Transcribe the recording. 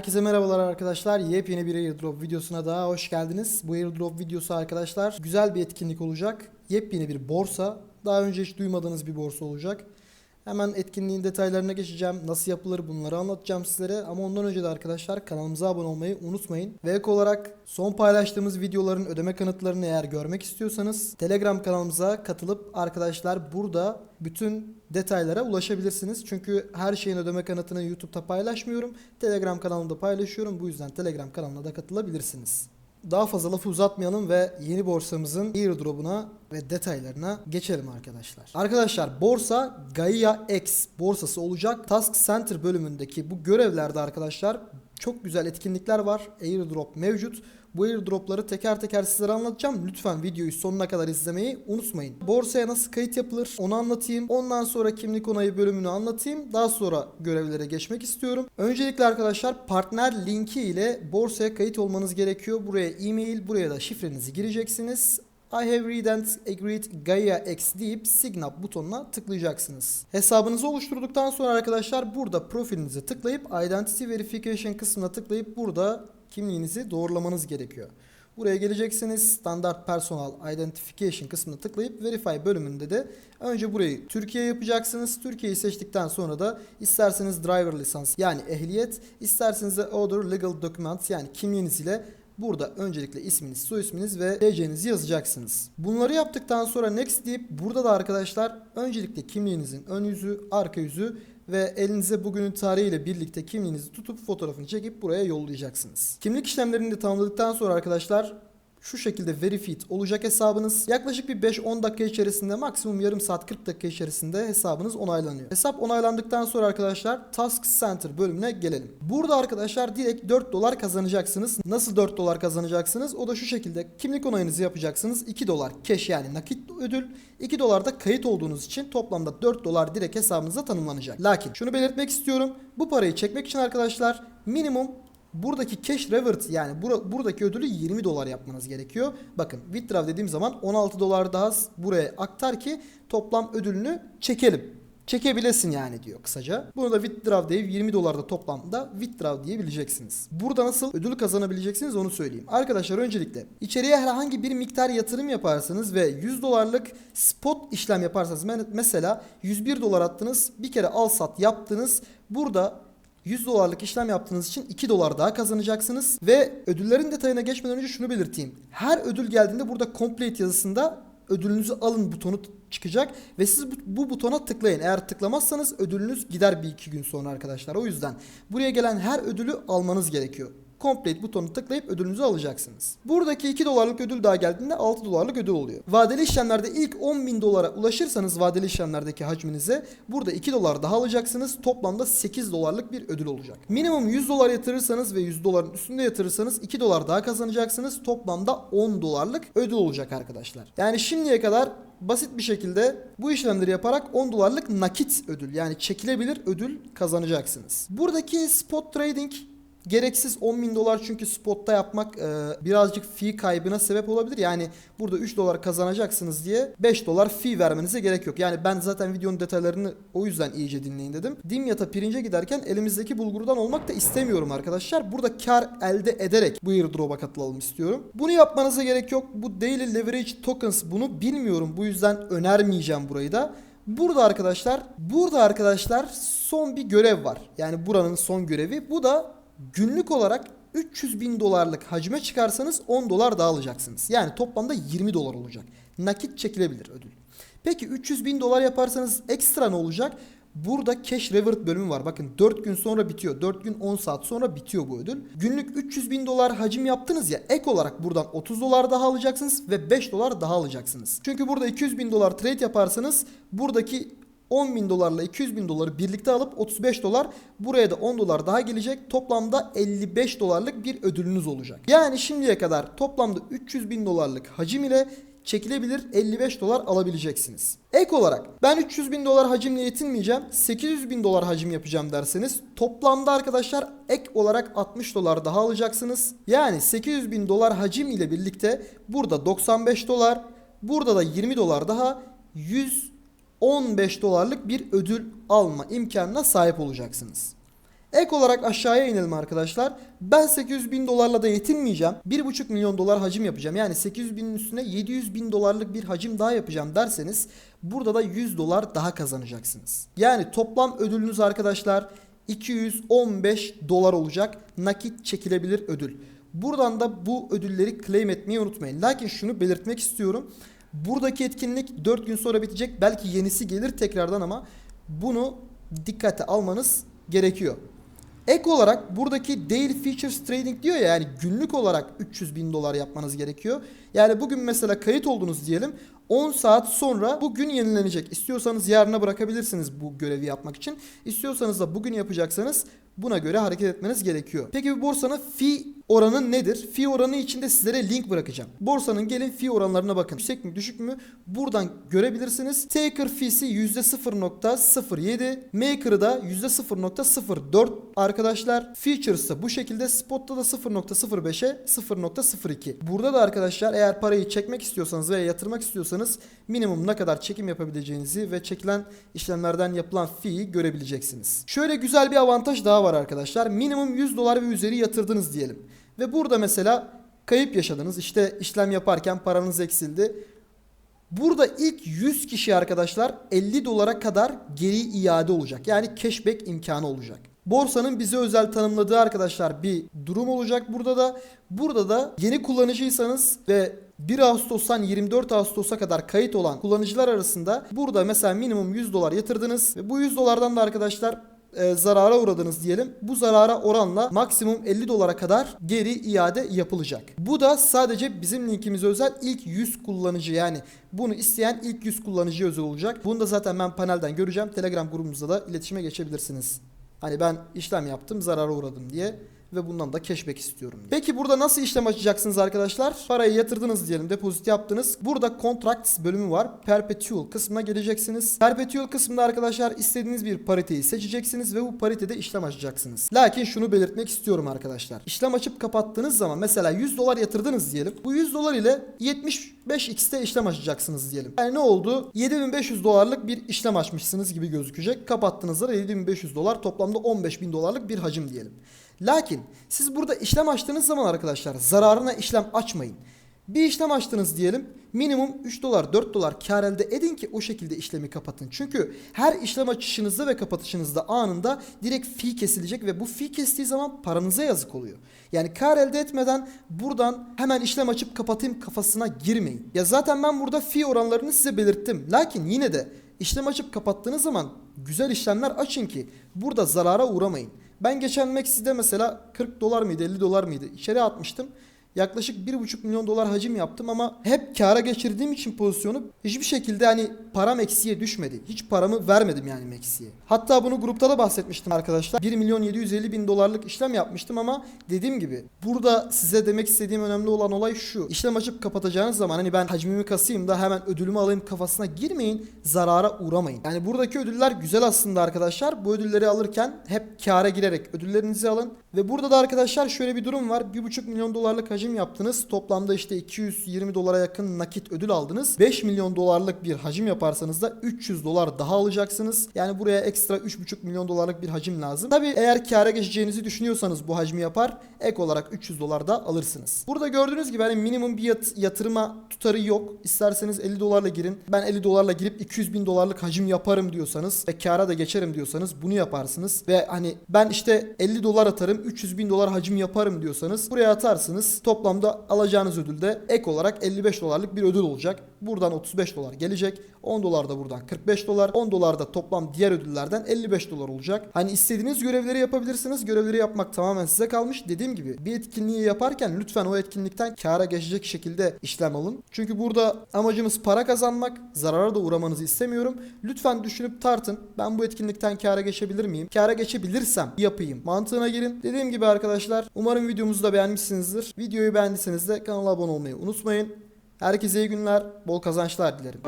Herkese merhabalar arkadaşlar. Yepyeni bir airdrop videosuna daha hoş geldiniz. Bu airdrop videosu arkadaşlar güzel bir etkinlik olacak. Yepyeni bir borsa. Daha önce hiç duymadığınız bir borsa olacak. Hemen etkinliğin detaylarına geçeceğim. Nasıl yapılır bunları anlatacağım sizlere. Ama ondan önce de arkadaşlar kanalımıza abone olmayı unutmayın. Ve ek olarak son paylaştığımız videoların ödeme kanıtlarını eğer görmek istiyorsanız Telegram kanalımıza katılıp arkadaşlar burada bütün detaylara ulaşabilirsiniz. Çünkü her şeyin ödeme kanıtını YouTube'da paylaşmıyorum. Telegram kanalımda paylaşıyorum. Bu yüzden Telegram kanalına da katılabilirsiniz. Daha fazla lafı uzatmayalım ve yeni borsamızın airdrop'una ve detaylarına geçelim arkadaşlar. Arkadaşlar borsa Gaia X borsası olacak. Task Center bölümündeki bu görevlerde arkadaşlar çok güzel etkinlikler var. Airdrop mevcut. Bu airdropları teker teker sizlere anlatacağım. Lütfen videoyu sonuna kadar izlemeyi unutmayın. Borsaya nasıl kayıt yapılır onu anlatayım. Ondan sonra kimlik onayı bölümünü anlatayım. Daha sonra görevlere geçmek istiyorum. Öncelikle arkadaşlar partner linki ile borsaya kayıt olmanız gerekiyor. Buraya e-mail, buraya da şifrenizi gireceksiniz. I have read and agreed Gaia X deyip sign up butonuna tıklayacaksınız. Hesabınızı oluşturduktan sonra arkadaşlar burada profilinize tıklayıp identity verification kısmına tıklayıp burada kimliğinizi doğrulamanız gerekiyor. Buraya geleceksiniz. Standart Personal Identification kısmına tıklayıp Verify bölümünde de önce burayı Türkiye yapacaksınız. Türkiye'yi seçtikten sonra da isterseniz driver lisans yani ehliyet, isterseniz de other legal documents yani kimliğiniz ile Burada öncelikle isminiz, soy isminiz ve TC'nizi yazacaksınız. Bunları yaptıktan sonra next deyip burada da arkadaşlar öncelikle kimliğinizin ön yüzü, arka yüzü ve elinize bugünün tarihiyle birlikte kimliğinizi tutup fotoğrafını çekip buraya yollayacaksınız. Kimlik işlemlerini de tamamladıktan sonra arkadaşlar şu şekilde verified olacak hesabınız. Yaklaşık bir 5-10 dakika içerisinde maksimum yarım saat 40 dakika içerisinde hesabınız onaylanıyor. Hesap onaylandıktan sonra arkadaşlar Task Center bölümüne gelelim. Burada arkadaşlar direkt 4 dolar kazanacaksınız. Nasıl 4 dolar kazanacaksınız? O da şu şekilde kimlik onayınızı yapacaksınız. 2 dolar cash yani nakit ödül. 2 dolar da kayıt olduğunuz için toplamda 4 dolar direkt hesabınıza tanımlanacak. Lakin şunu belirtmek istiyorum. Bu parayı çekmek için arkadaşlar minimum Buradaki cash reward yani bura, buradaki ödülü 20 dolar yapmanız gerekiyor. Bakın withdraw dediğim zaman 16 dolar daha buraya aktar ki toplam ödülünü çekelim. Çekebilesin yani diyor kısaca. Bunu da withdraw deyip 20 dolarda toplamda withdraw diyebileceksiniz. Burada nasıl ödül kazanabileceksiniz onu söyleyeyim. Arkadaşlar öncelikle içeriye herhangi bir miktar yatırım yaparsanız ve 100 dolarlık spot işlem yaparsanız mesela 101 dolar attınız bir kere al sat yaptınız. Burada 100 dolarlık işlem yaptığınız için 2 dolar daha kazanacaksınız. Ve ödüllerin detayına geçmeden önce şunu belirteyim. Her ödül geldiğinde burada complete yazısında ödülünüzü alın butonu çıkacak ve siz bu, bu butona tıklayın. Eğer tıklamazsanız ödülünüz gider bir iki gün sonra arkadaşlar. O yüzden buraya gelen her ödülü almanız gerekiyor. Complete butonu tıklayıp ödülünüzü alacaksınız. Buradaki 2 dolarlık ödül daha geldiğinde 6 dolarlık ödül oluyor. Vadeli işlemlerde ilk 10 bin dolara ulaşırsanız vadeli işlemlerdeki hacminize burada 2 dolar daha alacaksınız. Toplamda 8 dolarlık bir ödül olacak. Minimum 100 dolar yatırırsanız ve 100 doların üstünde yatırırsanız 2 dolar daha kazanacaksınız. Toplamda 10 dolarlık ödül olacak arkadaşlar. Yani şimdiye kadar basit bir şekilde bu işlemleri yaparak 10 dolarlık nakit ödül yani çekilebilir ödül kazanacaksınız. Buradaki spot trading Gereksiz 10 bin dolar çünkü spotta yapmak e, birazcık fee kaybına sebep olabilir. Yani burada 3 dolar kazanacaksınız diye 5 dolar fee vermenize gerek yok. Yani ben zaten videonun detaylarını o yüzden iyice dinleyin dedim. Dimyat'a pirince giderken elimizdeki bulgurdan olmak da istemiyorum arkadaşlar. Burada kar elde ederek bu airdrop'a katılalım istiyorum. Bunu yapmanıza gerek yok. Bu daily leverage tokens bunu bilmiyorum. Bu yüzden önermeyeceğim burayı da. Burada arkadaşlar, burada arkadaşlar son bir görev var. Yani buranın son görevi. Bu da günlük olarak 300 bin dolarlık hacme çıkarsanız 10 dolar daha alacaksınız. Yani toplamda 20 dolar olacak. Nakit çekilebilir ödül. Peki 300 bin dolar yaparsanız ekstra ne olacak? Burada cash reward bölümü var. Bakın 4 gün sonra bitiyor. 4 gün 10 saat sonra bitiyor bu ödül. Günlük 300 bin dolar hacim yaptınız ya ek olarak buradan 30 dolar daha alacaksınız ve 5 dolar daha alacaksınız. Çünkü burada 200 bin dolar trade yaparsanız buradaki 10 bin dolarla 200 bin doları birlikte alıp 35 dolar buraya da 10 dolar daha gelecek. Toplamda 55 dolarlık bir ödülünüz olacak. Yani şimdiye kadar toplamda 300 bin dolarlık hacim ile çekilebilir 55 dolar alabileceksiniz. Ek olarak ben 300 bin dolar hacimle yetinmeyeceğim 800 bin dolar hacim yapacağım derseniz toplamda arkadaşlar ek olarak 60 dolar daha alacaksınız. Yani 800 bin dolar hacim ile birlikte burada 95 dolar burada da 20 dolar daha 100 15 dolarlık bir ödül alma imkanına sahip olacaksınız. Ek olarak aşağıya inelim arkadaşlar. Ben 800 bin dolarla da yetinmeyeceğim. 1,5 milyon dolar hacim yapacağım. Yani 800 binin üstüne 700 bin dolarlık bir hacim daha yapacağım derseniz burada da 100 dolar daha kazanacaksınız. Yani toplam ödülünüz arkadaşlar 215 dolar olacak. Nakit çekilebilir ödül. Buradan da bu ödülleri claim etmeyi unutmayın. Lakin şunu belirtmek istiyorum. Buradaki etkinlik 4 gün sonra bitecek. Belki yenisi gelir tekrardan ama bunu dikkate almanız gerekiyor. Ek olarak buradaki Daily Features Trading diyor ya yani günlük olarak 300 bin dolar yapmanız gerekiyor. Yani bugün mesela kayıt oldunuz diyelim 10 saat sonra bugün yenilenecek. İstiyorsanız yarına bırakabilirsiniz bu görevi yapmak için. İstiyorsanız da bugün yapacaksanız buna göre hareket etmeniz gerekiyor. Peki bu borsanın fee oranı nedir? Fee oranı içinde sizlere link bırakacağım. Borsanın gelin fee oranlarına bakın. Yüksek mi düşük mü? Buradan görebilirsiniz. Taker fee'si %0.07. Maker'ı da %0.04 arkadaşlar. Features da bu şekilde. Spot'ta da 0.05'e 0.02. Burada da arkadaşlar eğer parayı çekmek istiyorsanız veya yatırmak istiyorsanız minimum ne kadar çekim yapabileceğinizi ve çekilen işlemlerden yapılan fee'yi görebileceksiniz. Şöyle güzel bir avantaj daha var arkadaşlar. Minimum 100 dolar ve üzeri yatırdınız diyelim. Ve burada mesela kayıp yaşadınız. İşte işlem yaparken paranız eksildi. Burada ilk 100 kişi arkadaşlar 50 dolara kadar geri iade olacak. Yani cashback imkanı olacak. Borsanın bize özel tanımladığı arkadaşlar bir durum olacak burada da. Burada da yeni kullanıcıysanız ve 1 Ağustos'tan 24 Ağustos'a kadar kayıt olan kullanıcılar arasında burada mesela minimum 100 dolar yatırdınız ve bu 100 dolardan da arkadaşlar e, zarara uğradınız diyelim. Bu zarara oranla maksimum 50 dolara kadar geri iade yapılacak. Bu da sadece bizim linkimize özel ilk 100 kullanıcı yani bunu isteyen ilk 100 kullanıcıya özel olacak. Bunu da zaten ben panelden göreceğim. Telegram grubumuzda da iletişime geçebilirsiniz. Hani ben işlem yaptım zarara uğradım diye ve bundan da cashback istiyorum. diye. Peki burada nasıl işlem açacaksınız arkadaşlar? Parayı yatırdınız diyelim, depozit yaptınız. Burada contracts bölümü var. Perpetual kısmına geleceksiniz. Perpetual kısmında arkadaşlar istediğiniz bir pariteyi seçeceksiniz ve bu paritede işlem açacaksınız. Lakin şunu belirtmek istiyorum arkadaşlar. İşlem açıp kapattığınız zaman mesela 100 dolar yatırdınız diyelim. Bu 100 dolar ile 75x'te işlem açacaksınız diyelim. Yani ne oldu? 7500 dolarlık bir işlem açmışsınız gibi gözükecek. Kapattığınızda 7500 dolar toplamda 15000 dolarlık bir hacim diyelim. Lakin siz burada işlem açtığınız zaman arkadaşlar zararına işlem açmayın. Bir işlem açtınız diyelim. Minimum 3 dolar 4 dolar kar elde edin ki o şekilde işlemi kapatın. Çünkü her işlem açışınızda ve kapatışınızda anında direkt fee kesilecek ve bu fee kestiği zaman paranıza yazık oluyor. Yani kar elde etmeden buradan hemen işlem açıp kapatayım kafasına girmeyin. Ya zaten ben burada fee oranlarını size belirttim. Lakin yine de işlem açıp kapattığınız zaman güzel işlemler açın ki burada zarara uğramayın. Ben geçen Maxi'de mesela 40 dolar mıydı 50 dolar mıydı içeri atmıştım. Yaklaşık 1,5 milyon dolar hacim yaptım ama hep kâra geçirdiğim için pozisyonu hiçbir şekilde hani param eksiye düşmedi. Hiç paramı vermedim yani Maxi'ye. Hatta bunu grupta da bahsetmiştim arkadaşlar. 1 milyon 750 bin dolarlık işlem yapmıştım ama dediğim gibi burada size demek istediğim önemli olan olay şu. İşlem açıp kapatacağınız zaman hani ben hacmimi kasayım da hemen ödülümü alayım kafasına girmeyin. Zarara uğramayın. Yani buradaki ödüller güzel aslında arkadaşlar. Bu ödülleri alırken hep kâra girerek ödüllerinizi alın. Ve burada da arkadaşlar şöyle bir durum var. 1,5 milyon dolarlık hacim yaptınız. Toplamda işte 220 dolara yakın nakit ödül aldınız. 5 milyon dolarlık bir hacim yaparsanız da 300 dolar daha alacaksınız. Yani buraya ekstra 3,5 milyon dolarlık bir hacim lazım. Tabi eğer kâra geçeceğinizi düşünüyorsanız bu hacmi yapar. Ek olarak 300 dolar da alırsınız. Burada gördüğünüz gibi hani minimum bir yat- yatırıma tutarı yok. İsterseniz 50 dolarla girin. Ben 50 dolarla girip 200 bin dolarlık hacim yaparım diyorsanız ve kâra da geçerim diyorsanız bunu yaparsınız. Ve hani ben işte 50 dolar atarım 300 bin dolar hacim yaparım diyorsanız buraya atarsınız. Toplamda alacağınız ödül de ek olarak 55 dolarlık bir ödül olacak. Buradan 35 dolar gelecek. 10 dolar da buradan 45 dolar. 10 dolar da toplam diğer ödüllerden 55 dolar olacak. Hani istediğiniz görevleri yapabilirsiniz. Görevleri yapmak tamamen size kalmış. Dediğim gibi bir etkinliği yaparken lütfen o etkinlikten kâra geçecek şekilde işlem alın. Çünkü burada amacımız para kazanmak. Zarara da uğramanızı istemiyorum. Lütfen düşünüp tartın. Ben bu etkinlikten kâra geçebilir miyim? Kâra geçebilirsem yapayım. Mantığına girin. Dediğim gibi arkadaşlar umarım videomuzu da beğenmişsinizdir. Videoyu beğendiyseniz de kanala abone olmayı unutmayın. Herkese iyi günler, bol kazançlar dilerim.